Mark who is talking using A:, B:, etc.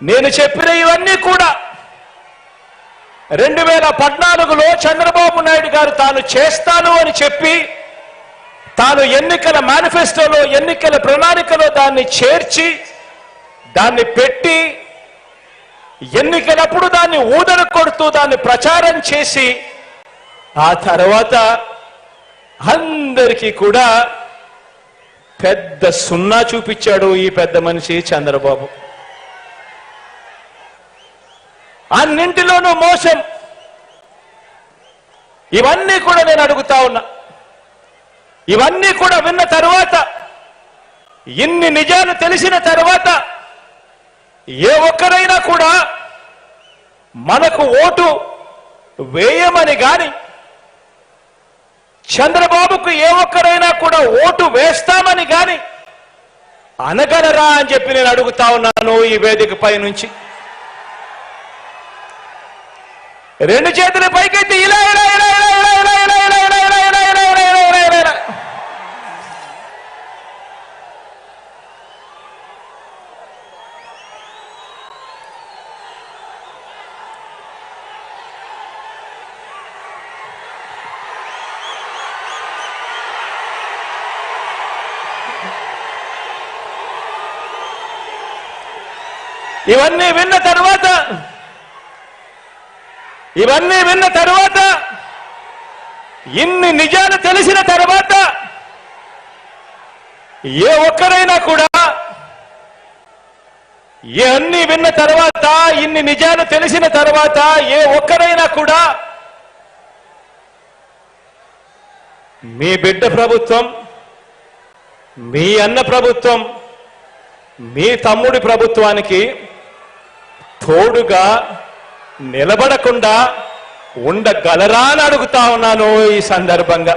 A: నేను చెప్పిన ఇవన్నీ కూడా రెండు వేల పద్నాలుగులో చంద్రబాబు నాయుడు గారు తాను చేస్తాను అని చెప్పి తాను ఎన్నికల మేనిఫెస్టోలో ఎన్నికల ప్రణాళికలో దాన్ని చేర్చి దాన్ని పెట్టి ఎన్నికలప్పుడు దాన్ని ఊదర కొడుతూ దాన్ని ప్రచారం చేసి ఆ తర్వాత అందరికీ కూడా పెద్ద సున్నా చూపించాడు ఈ పెద్ద మనిషి చంద్రబాబు. అన్నింటిలోనూ మోసం. ఇవన్నీ కూడా నేను అడుగుతా ఉన్నా. ఇవన్నీ కూడా విన్న తర్వాత ఇన్ని నిజాలు తెలిసిన తర్వాత ఏ ఒక్కరైనా కూడా మనకు ఓటు వేయమని గాని చంద్రబాబుకు ఏ ఒక్కరైనా కూడా ఓటు వేస్తామని గాని అనగలరా అని చెప్పి నేను అడుగుతా ఉన్నాను ఈ వేదికపై నుంచి. రెండు చేతుల పైకెత్తి ఇలా ఇలా ఇలా ఇలా ఇలా ఇలా ఇలా ఇలా ఇలా ఇలా ఇలా ఇలా ఇలా ఇలా ఇలా ఇలా ఇవన్నీ విన్న తర్వాత ఇవన్నీ విన్న తర్వాత ఇన్ని నిజాలు తెలిసిన తర్వాత ఏ ఒక్కరైనా కూడా ఇవన్నీ విన్న తర్వాత ఇన్ని నిజాలు తెలిసిన తర్వాత ఏ ఒక్కరైనా కూడా మీ బిడ్డ ప్రభుత్వం మీ అన్న ప్రభుత్వం మీ తమ్ముడి ప్రభుత్వానికి తోడుగా నిలబడకుండా ఉండగలరా అని అడుగుతా ఉన్నాను ఈ సందర్భంగా.